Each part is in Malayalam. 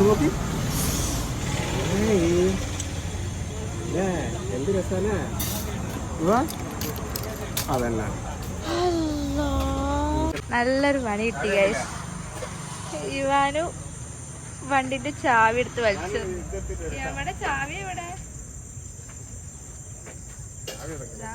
ഇത് നോക്കി എന്ത് രസാണ് നല്ലൊരു പണി കിട്ടി ഗൈസ് ഇവാനു വണ്ടിന്റെ ചാവി എടുത്ത് വലിച്ചു. എവിടെ ചാവി ഞാൻ ദാ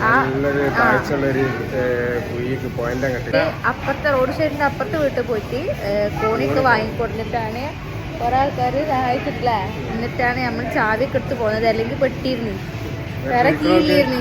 നല്ലൊരു. കാഴ്ചയുള്ളൊരു കുഴിക്ക് പോയിന്റ് അങ്ങോട്ട് അപ്പുറത്തെ റോഡ് സൈഡിന്റെ അപ്പുറത്തെ വീട്ടിൽ പോയിട്ട് കോണിക്ക് വാങ്ങിക്കൊടുത്തിട്ടാണ് കുറെ ആൾക്കാർ സഹായിച്ചിട്ടില്ല? എന്നിട്ടാണ് നമ്മൾ ചാവിയൊക്കെ എടുത്ത് പോകുന്നത് അല്ലെങ്കിൽ പെട്ടിയിരുന്നു. വേറെ കീഴിലിരുന്നു.